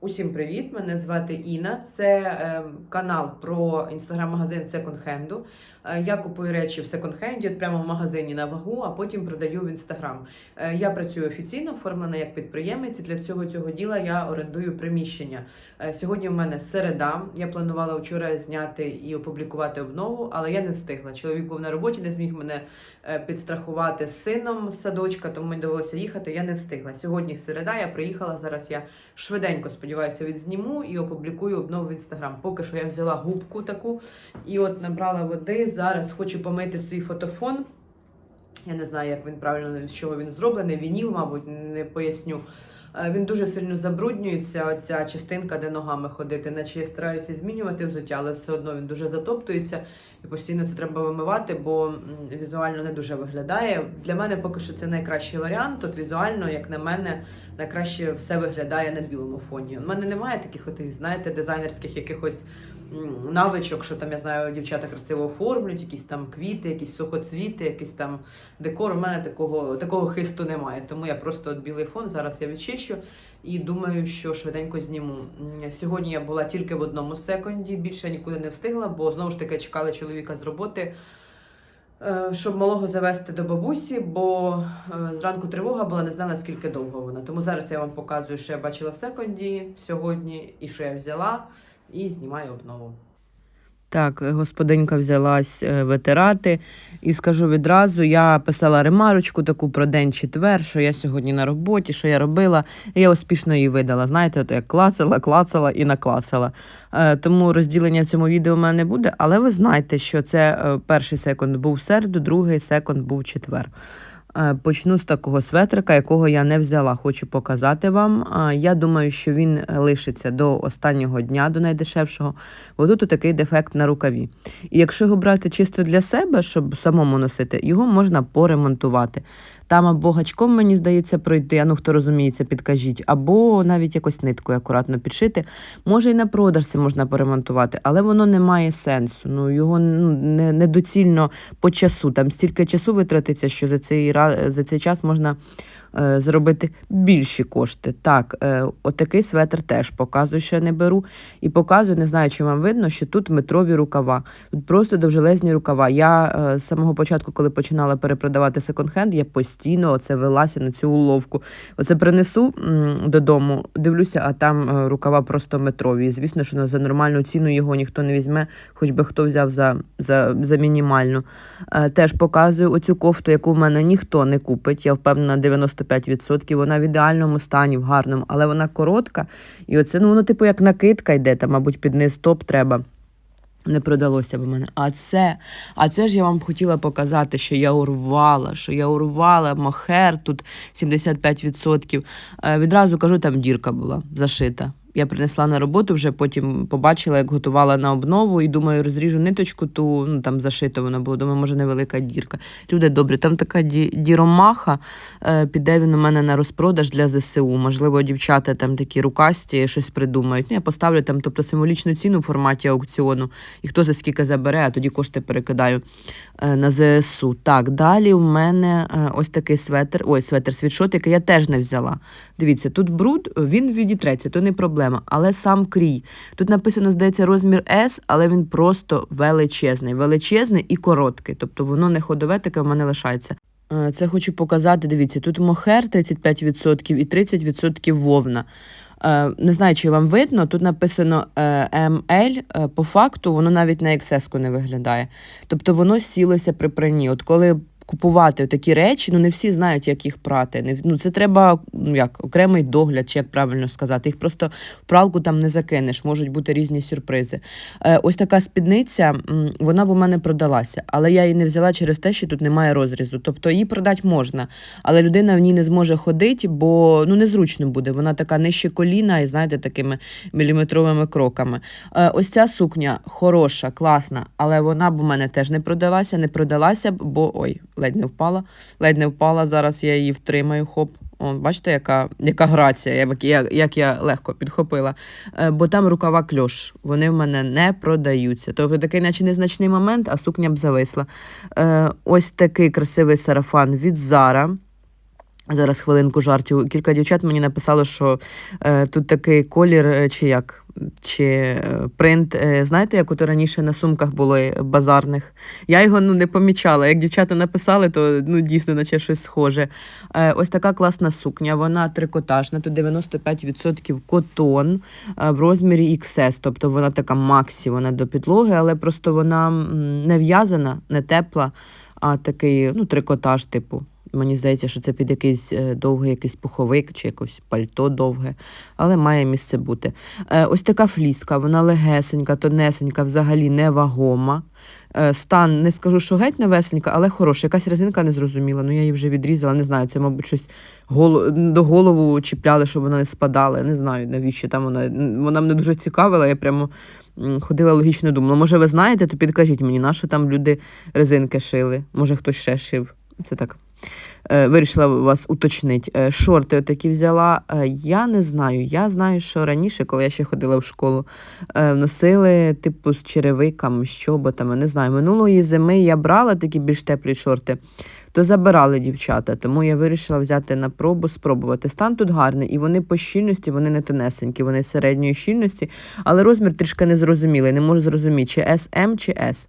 Усім привіт! Мене звати Інна. Це е, канал про інстаграм-магазин секонд-хенду. Е, я купую речі в секонд-хенді, от прямо в магазині на вагу, а потім продаю в інстаграм. Е, я працюю офіційно, оформлена як підприємець. і Для всього цього діла я орендую приміщення. Е, сьогодні у мене середа. Я планувала вчора зняти і опублікувати обнову, але я не встигла. Чоловік був на роботі, не зміг мене підстрахувати з сином з садочка, тому мені довелося їхати. Я не встигла. Сьогодні середа. Я приїхала. Зараз я швиденько сподіваюся відзніму і опублікую обнову в інстаграм. Поки що я взяла губку таку і от набрала води. Зараз хочу помити свій фотофон. Я не знаю, як він правильно з чого він зроблений. Вініл, мабуть, не поясню. Е, Він дуже сильно забруднюється, оця частинка, де ногами ходити. Наче я стараюся змінювати взуття, але все одно він дуже затоптується. І постійно це треба вимивати, бо візуально не дуже виглядає. Для мене поки що це найкращий варіант. Тут візуально, як на мене, найкраще все виглядає на білому фоні. У мене немає таких, от, знаєте, дизайнерських якихось навичок, що там я знаю, дівчата красиво оформлюють, якісь там квіти, якісь сухоцвіти, якісь там декор. У мене такого, такого хисту немає. Тому я просто от білий фон зараз я відчищу. І думаю, що швиденько зніму. Сьогодні я була тільки в одному секунді, більше нікуди не встигла, бо знову ж таки чекали чоловіка з роботи, е, щоб малого завести до бабусі, бо е, зранку тривога була, не знала, скільки довго вона. Тому зараз я вам показую, що я бачила в секунді сьогодні і що я взяла, і знімаю обнову. Так, господинька взялась е, витирати, і скажу відразу: я писала ремарочку таку про день четвер, що я сьогодні на роботі, що я робила. І я успішно її видала. Знаєте, от я клацала, клацала і наклацала. Е, Тому розділення в цьому відео в мене не буде, але ви знаєте, що це е, перший секунд був середу, другий секунд був четвер. Е, Почну з такого светрика, якого я не взяла. Хочу показати вам. Е, Я думаю, що він лишиться до останнього дня, до найдешевшого, бо тут такий дефект на рукаві. І якщо його брати чисто для себе, щоб самому носити, його можна поремонтувати. Там або гачком, мені здається, пройти, а ну хто розуміється, підкажіть, або навіть якось ниткою акуратно підшити. Може, і на продажці можна поремонтувати, але воно не має сенсу. Ну його ну, не, недоцільно по часу. Там стільки часу витратиться, що за цей за цей час можна е, заробити більші кошти. Так, е, отакий светр теж показую, що я не беру. І показую, не знаю, чи вам видно, що тут метрові рукава. Тут просто довжелезні рукава. Я е, з самого початку, коли починала перепродавати секонд-хенд, я постійно оце велася на цю уловку. Оце принесу додому, дивлюся, а там рукава просто метрові. І звісно, що за нормальну ціну його ніхто не візьме, хоч би хто взяв за, за, за мінімальну. Теж показую оцю кофту, яку в мене ніхто не купить. Я впевнена на 95%. Вона в ідеальному стані, в гарному, але вона коротка. І оце, ну воно, типу, як накидка йде, там, мабуть, під низ топ треба. Не продалося б мене. А це, а це ж я вам хотіла показати, що я урвала, що я урвала мохер тут 75%. Е, відразу кажу, там дірка була зашита. Я принесла на роботу, вже потім побачила, як готувала на обнову, і думаю, розріжу ниточку, ту ну там зашито воно було. Думаю, може невелика дірка. Люди добрі, там така ді- діромаха. Е, піде він у мене на розпродаж для ЗСУ. Можливо, дівчата там такі рукасті щось придумають. Ну, я поставлю там, тобто символічну ціну в форматі аукціону, і хто за скільки забере, а тоді кошти перекидаю е, на ЗСУ. Так, далі в мене е, ось такий светр, ой, светр світшот, який я теж не взяла. Дивіться, тут бруд, він відітреться, то не проблема. Але сам крій. Тут написано, здається, розмір S, але він просто величезний. Величезний і короткий. Тобто воно не ходове, таке в мене лишається. Це хочу показати. Дивіться, тут мохер 35% і 30% вовна. Е, Не знаю, чи вам видно, тут написано е, ML, е, по факту воно навіть на XS не виглядає. Тобто воно сілося при пранні. От коли купувати такі речі, ну не всі знають, як їх прати. Не, ну, це треба ну, як, окремий догляд, чи як правильно сказати. Їх просто в пралку там не закинеш, можуть бути різні сюрпризи. Е, ось така спідниця, вона б у мене продалася, але я її не взяла через те, що тут немає розрізу. Тобто її продати можна, але людина в ній не зможе ходити, бо ну незручно буде. Вона така нижче коліна і знаєте, такими міліметровими кроками. Е, ось ця сукня хороша, класна, але вона б у мене теж не продалася, не продалася б, бо ой, ледь не впала. Ледь не впала. Зараз я її втримаю. Хоп. О, бачите, яка, яка грація, як, як, як я легко підхопила. Е, бо там рукава кльош, вони в мене не продаються. Тобто такий, наче незначний момент, а сукня б зависла. Е, ось такий красивий сарафан від Зара. Зараз хвилинку жартів. Кілька дівчат мені написало, що е, тут такий колір, е, чи як, чи е, принт. Е, знаєте, як от раніше на сумках було е, базарних. Я його ну, не помічала. Як дівчата написали, то ну, дійсно наче щось схоже. Ось така класна сукня, вона трикотажна, тут 95% котон в розмірі XS, тобто вона така максі, вона до підлоги, але просто вона не в'язана, не тепла, а такий ну, трикотаж, типу. Мені здається, що це під якийсь е, довгий якийсь пуховик чи якось пальто довге, але має місце бути. Е, Ось така фліска, вона легесенька, тонесенька, взагалі невагома. Е, Стан, не скажу, що геть новесенька, але хороша. Якась резинка не зрозуміла. Ну я її вже відрізала, не знаю. Це, мабуть, щось голо... до голову чіпляли, щоб вона не спадала. Не знаю, навіщо там вона. Вона мене дуже цікавила. Я прямо ходила логічно думала. Може, ви знаєте, то підкажіть мені, на що там люди резинки шили? Може, хтось ще шив. Це так. Е, Вирішила вас уточнити. Е, Шорти отакі взяла. Е, Я не знаю. Я знаю, що раніше, коли я ще ходила в школу, носили типу з черевиками, з чоботами. Не знаю. Минулої зими я брала такі більш теплі шорти, то забирали дівчата. Тому я вирішила взяти на пробу, спробувати. Стан тут гарний, і вони по щільності, вони не тонесенькі, вони середньої щільності, але розмір трішки незрозумілий. Не можу зрозуміти, чи SM, чи S.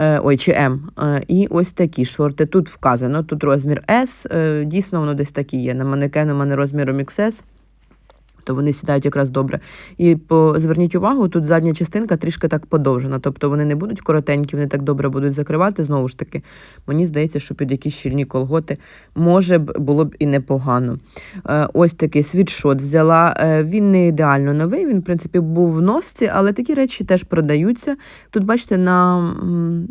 Е, Ой, чи М. Е, І ось такі шорти. Тут вказано, тут розмір S. е, Дійсно, воно десь такі є. На манекен у мене розміром XS. То вони сідають якраз добре. І по, зверніть увагу, тут задня частинка трішки так подовжена. Тобто вони не будуть коротенькі, вони так добре будуть закривати. Знову ж таки, мені здається, що під якісь щільні колготи може б було б і непогано. Е, ось такий світшот взяла. Е, він не ідеально новий, він, в принципі, був в носці, але такі речі теж продаються. Тут, бачите, на,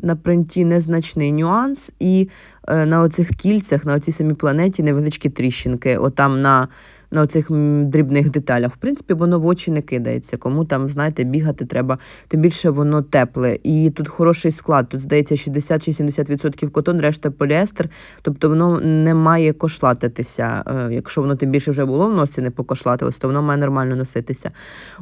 на принті незначний нюанс, і е, на оцих кільцях, на оцій самій планеті невеличкі тріщинки. Отам на на оцих дрібних деталях. В принципі, воно в очі не кидається. Кому там, знаєте, бігати треба, тим більше воно тепле. І тут хороший склад. Тут, здається, 60 чи 70% котон, решта поліестер. Тобто воно не має кошлатитися. Е, Якщо воно тим більше вже було в носі, не покошлатилось, то воно має нормально носитися.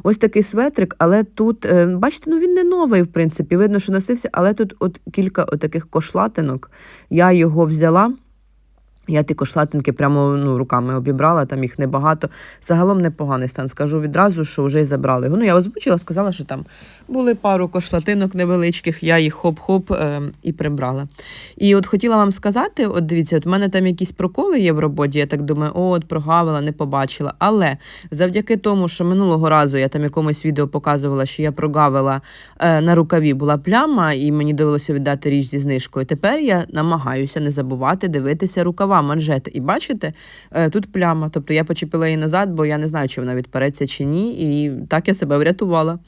Ось такий светрик, але тут, е, бачите, ну він не новий, в принципі. Видно, що носився, але тут от кілька таких кошлатинок. Я його взяла. Я ті кошлатинки прямо ну, руками обібрала, там їх небагато. Загалом непоганий стан. Скажу відразу, що вже й забрали його. Ну, я озвучила, сказала, що там були пару кошлатинок невеличких, я їх хоп-хоп е, і прибрала. І от хотіла вам сказати: от дивіться, от в мене там якісь проколи є в роботі, я так думаю, от прогавила, не побачила. Але завдяки тому, що минулого разу я там якомусь відео показувала, що я прогавила е, на рукаві була пляма, і мені довелося віддати річ зі знижкою. Тепер я намагаюся не забувати дивитися рукава манжети. І бачите, е, тут пляма. Тобто я почепила її назад, бо я не знаю, чи вона відпереться чи ні. І так я себе врятувала.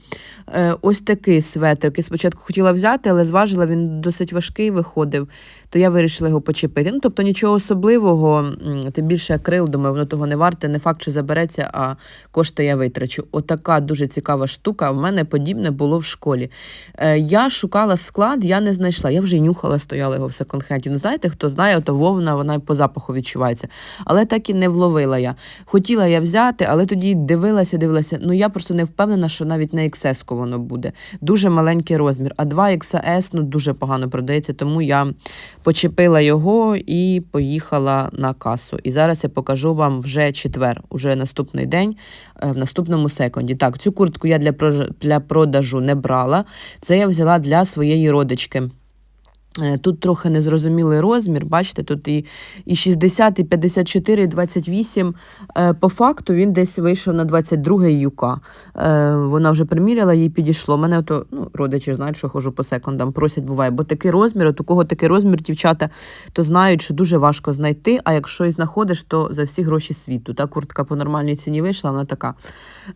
Е, Ось такий светр, який спочатку хотіла взяти, але зважила, він досить важкий виходив, то я вирішила його почепити. Ну, тобто нічого особливого, тим більше акрил, думаю, воно того не варте. Не факт, що забереться, а кошти я витрачу. Отака дуже цікава штука. В мене подібне було в школі. Е, Я шукала склад, я не знайшла. Я вже нюхала, стояла його в секонд-хенді. Ну, знаєте, хто знає, то вовна, вона й по запаху відчувається. Але так і не вловила я. Хотіла я взяти, але тоді дивилася, дивилася. Ну я просто не впевнена, що навіть на XS воно буде. Дуже маленький розмір. А 2 XS ну дуже погано продається, тому я почепила його і поїхала на касу. І зараз я покажу вам вже четвер, уже наступний день, е, в наступному секунді. Так, цю куртку я для для продажу не брала. Це я взяла для своєї родички. Е, Тут трохи незрозумілий розмір, бачите, тут і, і 60, і 54, і 28. Е, По факту він десь вийшов на 22 юка. Е, Вона вже приміряла, їй підійшло. Мене ото, ну, родичі знають, що хожу по секундам, просять, буває, бо такий розмір, от у кого такий розмір, дівчата, то знають, що дуже важко знайти, а якщо і знаходиш, то за всі гроші світу. Та куртка по нормальній ціні вийшла, вона така.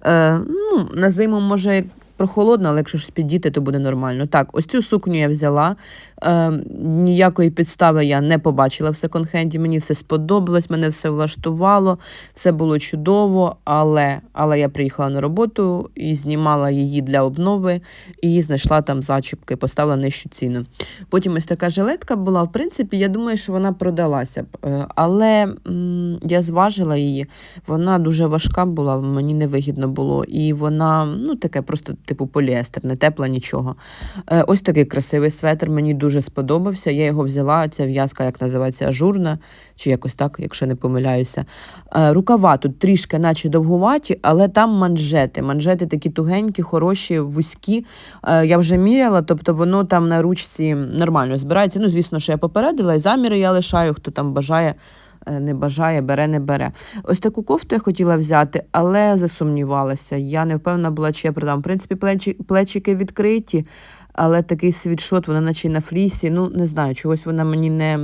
Е, ну, на зиму може прохолодно, але якщо ж спідіти, то буде нормально. Так, ось цю сукню я взяла. Е, ніякої підстави я не побачила в секонд-хенді. Мені все сподобалось, мене все влаштувало, все було чудово, але, але я приїхала на роботу і знімала її для обнови, і знайшла там зачіпки, поставила нижчу ціну. Потім ось така жилетка була. В принципі, я думаю, що вона продалася б. Е, Але м, я зважила її, вона дуже важка була, мені невигідно було. І вона, ну, таке просто типу поліестер, не тепла нічого. Е, ось такий красивий светр, мені дуже сподобався. Я його взяла, ця в'язка, як називається, ажурна, чи якось так, якщо не помиляюся. Е, рукава тут трішки, наче довгуваті, але там манжети. Манжети такі тугенькі, хороші, вузькі. Е, я вже міряла, тобто воно там на ручці нормально збирається. Ну, звісно, що я попередила, і заміри я лишаю, хто там бажає. Е, Не бажає, бере, не бере. Ось таку кофту я хотіла взяти, але засумнівалася. Я не впевнена була, чи я продам. В принципі, плечики відкриті, але такий світшот, вона наче на флісі. Ну, не знаю, чогось вона мені не,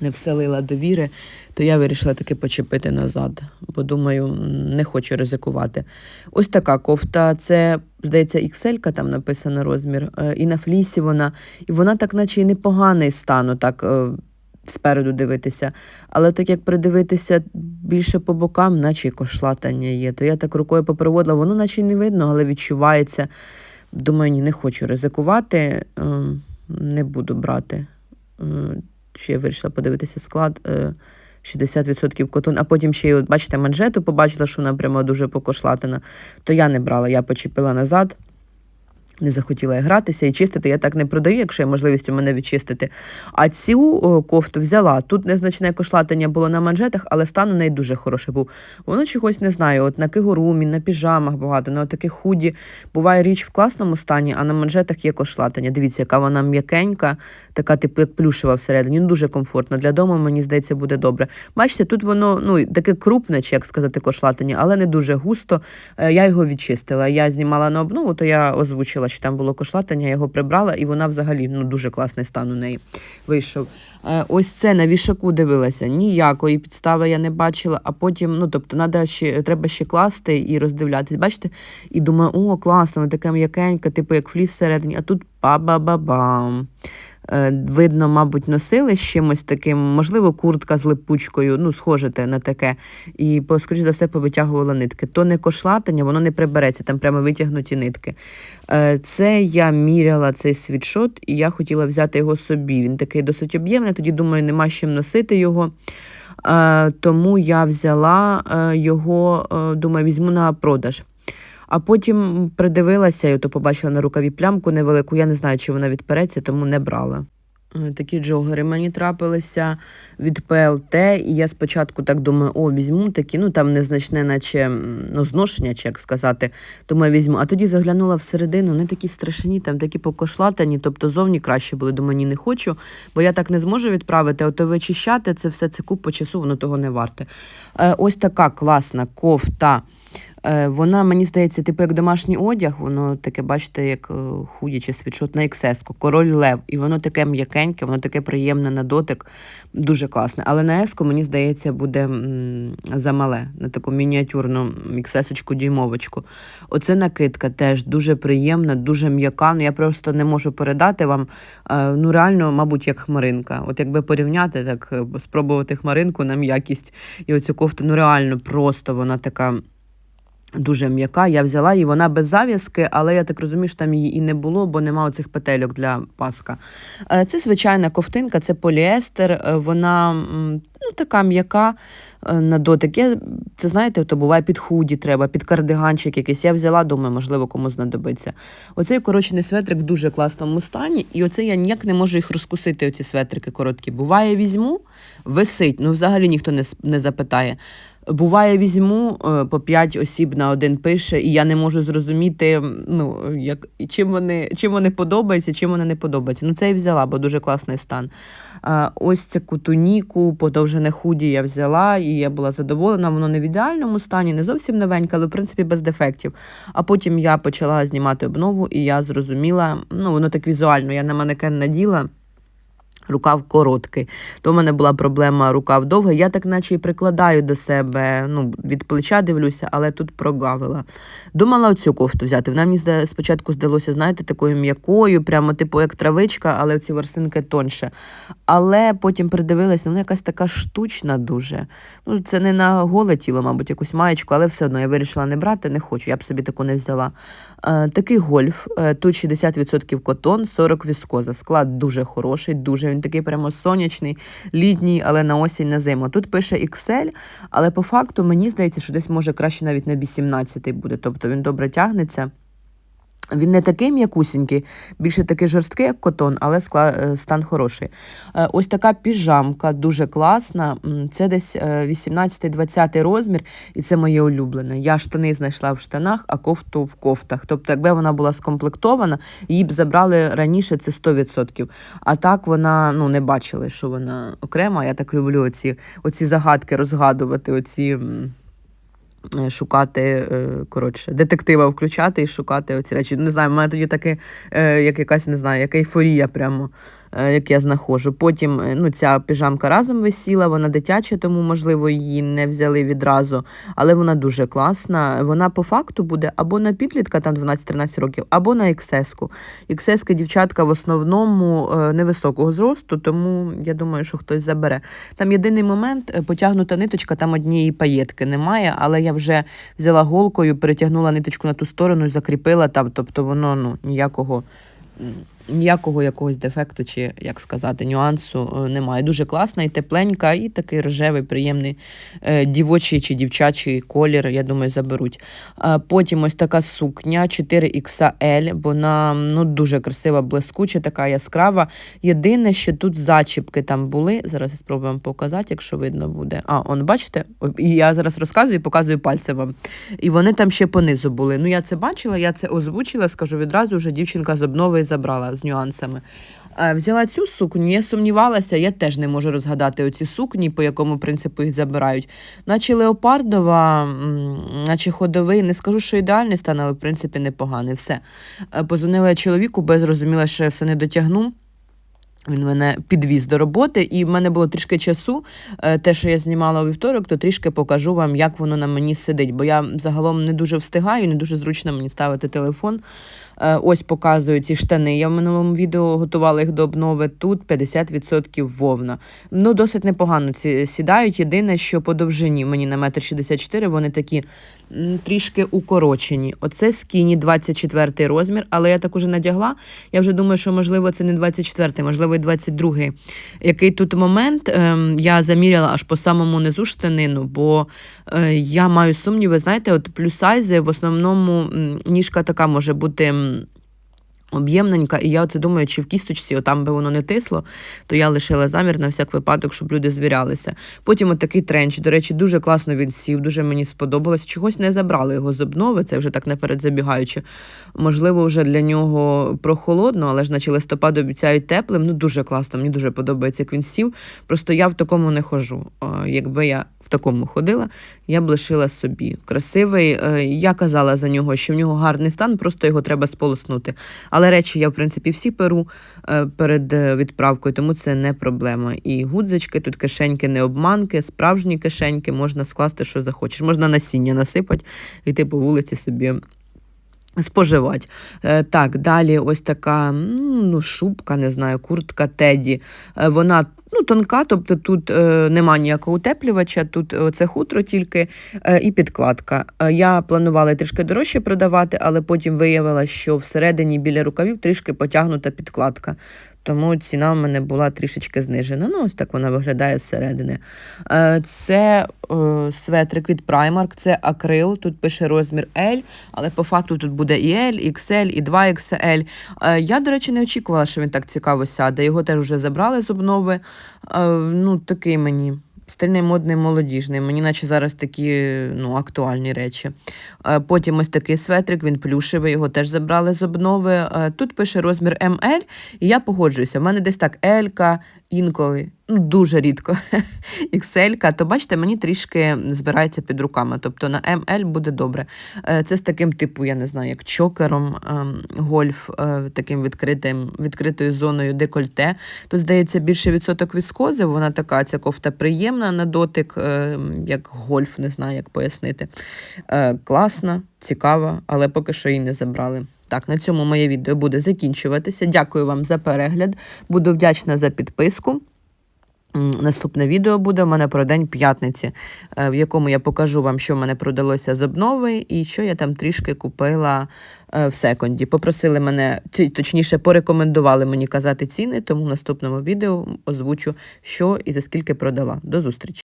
не вселила довіри, то я вирішила таки почепити назад, бо думаю, не хочу ризикувати. Ось така кофта, це, здається, XL там написано розмір, е, і на флісі вона, і вона так, наче і непоганий стану, так. Е, Спереду дивитися, але так як придивитися більше по бокам, наче й кошлатання є. То я так рукою попроводила, воно наче й не видно, але відчувається. Думаю, ні, не хочу ризикувати, е, не буду брати. Е, Ще я вирішила подивитися склад. е, 60% котон, а потім ще й, бачите, манжету побачила, що вона прямо дуже покошлатена. То я не брала, я почепила назад. Не захотіла я гратися і чистити. Я так не продаю, якщо є можливість у мене відчистити. А цю кофту взяла. Тут незначне кошлатання було на манжетах, але стан у неї дуже хороший був. Воно чогось не знаю. От на кигурумі, на піжамах багато, на таких худі буває річ в класному стані, а на манжетах є кошлатання. Дивіться, яка вона м'якенька, така типу як плюшева всередині. Ну, дуже комфортно. Для дому, мені здається, буде добре. Бачите, тут воно ну таке крупне, чи як сказати, кошлатання, але не дуже густо. Е, Я його відчистила. Я знімала на обнову, то я озвучила, що там було кошлатання, я його прибрала, і вона взагалі ну дуже класний стан у неї вийшов. Е, Ось це на вішаку дивилася. Ніякої підстави я не бачила. А потім, ну тобто, надо ще треба ще класти і роздивлятись. Бачите? І думаю, о, класно, таке м'якеньке, типу як фліс всередині, а тут ба-ба-ба-бам. Е, Видно, мабуть, носили з чимось таким, можливо, куртка з липучкою, ну, схоже те на таке. І, скоріш за все, повитягувала нитки. То не кошлатання, воно не прибереться, там прямо витягнуті нитки. Е, Це я міряла цей світшот, і я хотіла взяти його собі. Він такий досить об'ємний, тоді думаю, нема з чим носити його. Е, Тому я взяла е, його, е, думаю, візьму на продаж. А потім придивилася і то побачила на рукаві плямку невелику. Я не знаю, чи вона відпереться, тому не брала. Е, Такі джогери мені трапилися від ПЛТ, і я спочатку так думаю, о, візьму такі, ну там незначне, наче ну, зношення, чи як сказати, думаю, візьму. А тоді заглянула всередину, не такі страшні, там такі покошлатані, тобто зовні краще були. Думаю, ні, не хочу, бо я так не зможу відправити, а то вичищати це все це купу часу, воно того не варте. Е, Ось така класна кофта. Е, Вона, мені здається, типу як домашній одяг, воно таке, бачите, як е, худі чи світшот на XS, король лев. І воно таке м'якеньке, воно таке приємне на дотик, дуже класне. Але на еску, мені здається, буде замале, на таку мініатюрну XS-очку, дюймовочку. Оце накидка теж дуже приємна, дуже м'яка. Ну я просто не можу передати вам. Е, Ну, реально, мабуть, як хмаринка. От якби порівняти, так спробувати хмаринку на м'якість і оцю кофту, ну реально просто вона така. Дуже м'яка. Я взяла її, вона без зав'язки, але я так розумію, що там її і не було, бо нема оцих петельок для паска. Е, Це звичайна ковтинка, це поліестер. е, Вона ну, така м'яка е, на дотик. Я, це знаєте, то буває під худі треба, під кардиганчик якийсь. Я взяла, думаю, можливо, кому знадобиться. Оцей коротший светрик в дуже класному стані, і оце я ніяк не можу їх розкусити, оці светрики короткі. Буває, візьму, висить, ну взагалі ніхто не, не запитає. Буває, візьму е, по 5 осіб на один пише, і я не можу зрозуміти, ну, як, чим, вони, чим вони подобаються, чим вони не подобаються. Ну, це і взяла, бо дуже класний стан. Ось цю туніку, подовжене худі я взяла, і я була задоволена. Воно не в ідеальному стані, не зовсім новеньке, але в принципі без дефектів. А потім я почала знімати обнову, і я зрозуміла, ну, воно так візуально, я на манекен наділа. Рукав короткий. То в мене була проблема рукав довгий. Я так наче і прикладаю до себе, ну, від плеча дивлюся, але тут прогавила. Думала оцю кофту взяти. Вона мені спочатку здалося, знаєте, такою м'якою, прямо типу як травичка, але ці ворсинки тонше. Але потім придивилася, вона якась така штучна дуже. Ну, це не на голе тіло, мабуть, якусь маєчку, але все одно я вирішила не брати, не хочу, я б собі таку не взяла. Е, такий гольф, е, тут 60% котон, 40 віскоза. Склад дуже хороший, дуже він такий прямо сонячний, літній, але на осінь на зиму. Тут пише XL, але по факту мені здається, що десь може краще навіть на 18 буде. Тобто він добре тягнеться. Він не такий м'якусінький, більше такий жорсткий, як котон, але скла- е, стан хороший. Е, Ось така піжамка, дуже класна. Це десь е, 18-20 розмір, і це моє улюблене. Я штани знайшла в штанах, а кофту в кофтах. Тобто, якби вона була скомплектована, її б забрали раніше, це 100%. А так вона ну, не бачили, що вона окрема. Я так люблю оці, оці загадки розгадувати, оці. Е, Шукати, е, коротше, детектива включати і шукати оці речі. Не знаю, в мене тоді таке, як якась, не знаю, як ейфорія прямо, як я знаходжу. Потім е, ну, ця піжамка разом висіла, вона дитяча, тому, можливо, її не взяли відразу, але вона дуже класна. Вона по факту буде або на підлітка, там 12-13 років, або на XS-ку. Дівчатка в основному е, невисокого зросту, тому я думаю, що хтось забере. Там єдиний момент, е, потягнута ниточка, там однієї паєтки немає, але я вже взяла голкою, перетягнула ниточку на ту сторону і закріпила там, тобто воно ну, ніякого. Ніякого якогось дефекту, чи як сказати, нюансу е, немає. Дуже класна і тепленька, і такий рожевий, приємний е, дівочий чи дівчачий колір, я думаю, заберуть. Потім ось така сукня 4XL, вона ну, дуже красива, блискуча, така яскрава. Єдине, що тут зачіпки там були. Зараз я спробую вам показати, якщо видно буде. А, он, бачите? Я зараз розказую і показую пальцем вам. І вони там ще понизу були. Ну, я це бачила, я це озвучила, скажу відразу, вже дівчинка з обнови забрала з нюансами. Е, Взяла цю сукню, я сумнівалася, я теж не можу розгадати оці сукні, по якому принципу їх забирають. Наче леопардова, наче ходовий, не скажу, що ідеальний стан, але в принципі непоганий. Все. Е, Позвонила чоловіку, бо я зрозуміла, що я все не дотягну. Він мене підвіз до роботи, і в мене було трішки часу. Е, Те, що я знімала у вівторок, то трішки покажу вам, як воно на мені сидить. Бо я загалом не дуже встигаю, не дуже зручно мені ставити телефон. Е, Ось показую ці штани. Я в минулому відео готувала їх до обнови. Тут 50% вовна. Ну, досить непогано ці сідають. Єдине, що по довжині мені на метр 64 вони такі трішки укорочені. Оце скіні 24 розмір, але я так уже надягла. Я вже думаю, що можливо це не 24, можливо, і 22. Який тут момент ем, я заміряла аж по самому низу штанину, бо е, я маю сумніви, знаєте, от плюс-сайзи в основному ніжка така може бути. М, Об'ємненька, і я оце думаю, чи в кісточці, отам би воно не тисло, то я лишила замір на всяк випадок, щоб люди звірялися. Потім от такий тренч, до речі, дуже класно він сів, дуже мені сподобалось. Чогось не забрали його з обнови, це вже так наперед забігаючи. Можливо, вже для нього прохолодно, але ж наче листопад обіцяють теплим. Ну дуже класно, мені дуже подобається, як він сів. Просто я в такому не ходжу. Якби я в такому ходила, я б лишила собі. Красивий. е, Я казала за нього, що в нього гарний стан, просто його треба сполоснути. Речі я, в принципі, всі перу е, перед е, відправкою, тому це не проблема. І гудзички, тут кишеньки, не обманки, справжні кишеньки, можна скласти, що захочеш. Можна насіння насипати і йти по вулиці собі. Споживати. Е, так, далі ось така ну, шубка, не знаю, куртка Теді. Е, вона ну, тонка, тобто тут е, нема ніякого утеплювача, тут це хутро тільки е, і підкладка. Е, я планувала трішки дорожче продавати, але потім виявила, що всередині біля рукавів трішки потягнута підкладка. Тому ціна в мене була трішечки знижена. Ну, ось так вона виглядає зсередини. Е, Це е, светрик від Primark, це акрил. Тут пише розмір L, але по факту тут буде і L, і XL, і 2XL. Е, Я, до речі, не очікувала, що він так цікаво сяде. Його теж вже забрали з обнови. Ну, такий мені. Стильний, модний, молодіжний. Мені наче зараз такі ну, актуальні речі. Е, Потім ось такий светрик, він плюшевий, його теж забрали з обнови. Е, Тут пише розмір ML, і я погоджуюся. У мене десь так L, інколи, ну дуже рідко XL, то бачите, мені трішки збирається під руками. Тобто на ML буде добре. Е, Це з таким типу, я не знаю, як чокером, ем, гольф, е, таким відкритим, відкритою зоною декольте. Тут, здається, більше відсоток віскози. Вона така, ця кофта приємна на дотик, е, як гольф, не знаю, як пояснити. Е, Класна, цікава, але поки що її не забрали. Так, на цьому моє відео буде закінчуватися. Дякую вам за перегляд. Буду вдячна за підписку. Наступне відео буде у мене про день п'ятниці, е, в якому я покажу вам, що в мене продалося з обнови і що я там трішки купила е, в секонді. Попросили мене, точніше, порекомендували мені казати ціни, тому в наступному відео озвучу, що і за скільки продала. До зустрічі!